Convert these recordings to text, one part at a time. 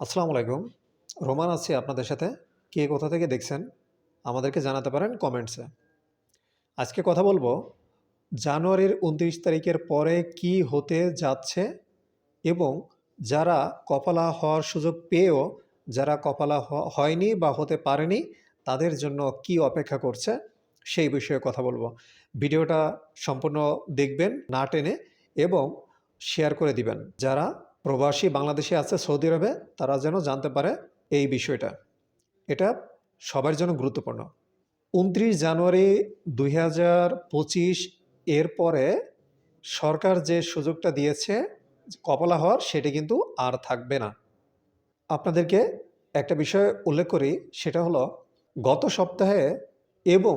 আসসালামু আলাইকুম। রোমান আছি আপনাদের সাথে। কে কোথা থেকে দেখছেন আমাদেরকে জানাতে পারেন কমেন্টসে আজকে কথা বলব, জানুয়ারির উনত্রিশ তারিখের পরে কি হতে যাচ্ছে এবং যারা কপালা হওয়ার সুযোগ পেয়েও যারা কপালা হয়নি বা হতে পারেনি তাদের জন্য কি অপেক্ষা করছে সেই বিষয়ে কথা বলব। ভিডিওটা সম্পূর্ণ দেখবেন না টেনে এবং শেয়ার করে দিবেন। যারা প্রবাসী বাংলাদেশে আছে সৌদি আরবে, তারা যেন জানতে পারে এই বিষয়টা। এটা সবার জন্য গুরুত্বপূর্ণ। উনত্রিশ জানুয়ারি দুই হাজার পঁচিশ, এর পরে সরকার যে সুযোগটা দিয়েছে কপালা হওয়ার, সেটা কিন্তু আর থাকবে না। আপনাদেরকে একটা বিষয় উল্লেখ করি, সেটা হলো গত সপ্তাহে এবং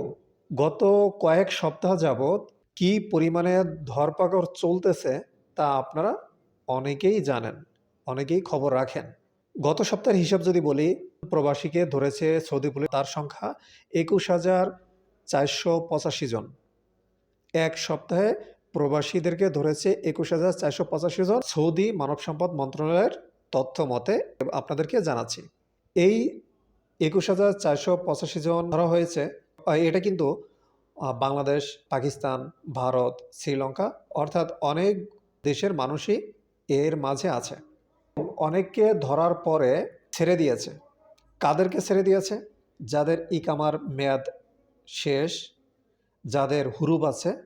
গত কয়েক সপ্তাহ যাবৎ কি পরিমাণে ধরপাকড় চলতেছে তা আপনারা অনেকেই জানেন, অনেকেই খবর রাখেন। গত সপ্তাহের হিসাব যদি বলি, প্রবাসীকে ধরেছে সৌদি পুলিশ, তার সংখ্যা একুশ হাজার চারশো পঁচাশি জন। এক সপ্তাহে প্রবাসীদেরকে ধরেছে একুশ হাজার চারশো পঁচাশি জন। সৌদি মানব সম্পদ মন্ত্রণালয়ের তথ্য মতে, আপনাদেরকে জানাচ্ছি, এই একুশ হাজার চারশো পঁচাশি জন ধরা হয়েছে এটা কিন্তু বাংলাদেশ, পাকিস্তান, ভারত, শ্রীলঙ্কা, অর্থাৎ অনেক দেশের মানুষই এর মাঝে আছে। অনেককে ধরার পরে ছেড়ে দিয়েছে। কাদেরকে ছেড়ে দিয়েছে? যাদের ইকামার মেয়াদ শেষ, যাদের হুরুব আছে,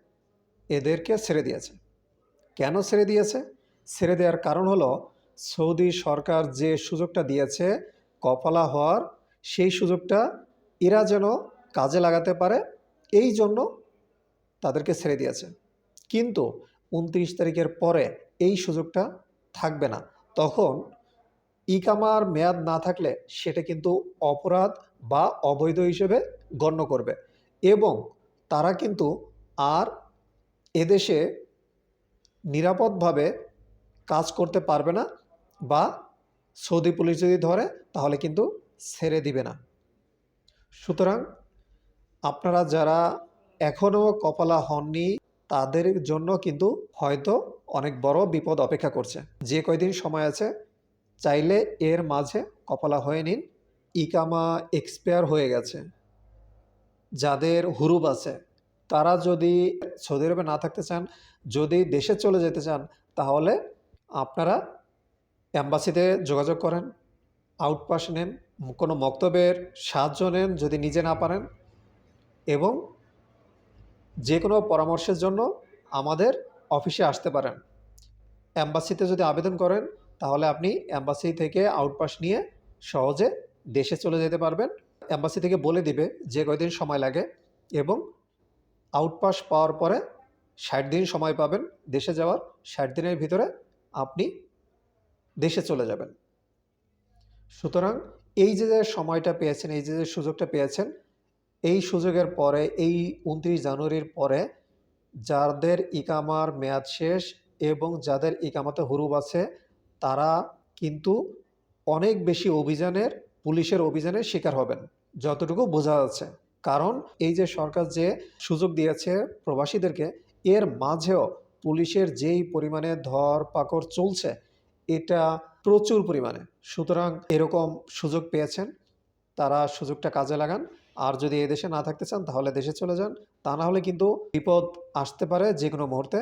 এদেরকে ছেড়ে দিয়েছে। কেন ছেড়ে দিয়েছে? ছেড়ে দেওয়ার কারণ হলো, সৌদি সরকার যে সুযোগটা দিয়েছে কপালা হওয়ার, সেই সুযোগটা এরা যেন কাজে লাগাতে পারে, এই জন্য তাদেরকে ছেড়ে দিয়েছে। কিন্তু উনত্রিশ তারিখের পরে এই সুযোগটা থাকবে না। তখন ইকামার মেয়াদ না থাকলে সেটা কিন্তু অপরাধ বা অবৈধ হিসেবে গণ্য করবে এবং তারা কিন্তু আর এদেশে নিরাপদভাবে কাজ করতে পারবে না বা সৌদি পুলিশ যদি ধরে তাহলে কিন্তু ছেড়ে দিবে না। সুতরাং আপনারা যারা এখনও কপালা হননি তাদের জন্য কিন্তু হয়তো অনেক বড় বিপদ অপেক্ষা করছে। যে কয়দিন সময় আছে, চাইলে এর মাঝে কপালা হয়ে নিন, ইকামা এক্সপায়ার হয়ে গেছে। যাদের হুরুব আছে, তারা যদি সৌদি আরবে না থাকতে চান, যদি দেশে চলে যেতে চান, তাহলে আপনারা অ্যাম্বাসিতে যোগাযোগ করেন আউটপাস নেন, কোনো মক্তবের সাহায্য নেন যদি নিজে না পারেন এবং যে কোনো পরামর্শের জন্য আমাদের অফিসে আসতে পারেন। অ্যাম্বাসিতে যদি আবেদন করেন, তাহলে আপনি অ্যাম্বাসি থেকে আউটপাস নিয়ে সহজে দেশে চলে যেতে পারবেন। অ্যাম্বাসি থেকে বলে দিবে যে কয়দিন সময় লাগে এবং আউটপাস পাওয়ার পরে ষাট দিন সময় পাবেন দেশে যাওয়ার। ষাট দিনের ভিতরে আপনি দেশে চলে যাবেন। সুতরাং এই যে সময়টা পেয়েছেন, এই যে সুযোগটা পেয়েছেন এই সুযোগের পরে, এই উনত্রিশ জানুয়ারির পরে যাদের ইকামার মেয়াদ শেষ এবং যাদের ইকামাতে হুরুব আছে, তারা কিন্তু অনেক বেশি অভিযানের, পুলিশের অভিযানের শিকার হবেন, যতটুকু বোঝা যাচ্ছে। কারণ এই যে সরকার যে সুযোগ দিয়েছে প্রবাসীদেরকে, এর মাঝেও পুলিশের যেই পরিমাণে ধর পাকড় চলছে, এটা প্রচুর পরিমাণে। সুতরাং এরকম সুযোগ পেয়েছেন। তারা সুযোগটা কাজে লাগান। আর যদি এদেশে না থাকতে চান, তাহলে দেশে চলে যান। তা না হলে কিন্তু বিপদ আসতে পারে যে কোনো মুহূর্তে।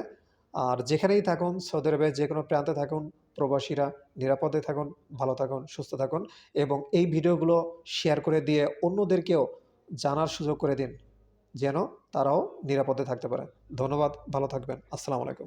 আর যেখানেই থাকুন, সৌদি আরবে যে কোনো প্রান্তে থাকুন, প্রবাসীরা নিরাপদে থাকুন, ভালো থাকুন, সুস্থ থাকুন এবং এই ভিডিওগুলো শেয়ার করে দিয়ে অন্যদেরকেও জানার সুযোগ করে দিন, যেন তারাও নিরাপদে থাকতে পারে। ধন্যবাদ, ভালো থাকবেন। আসসালামু আলাইকুম।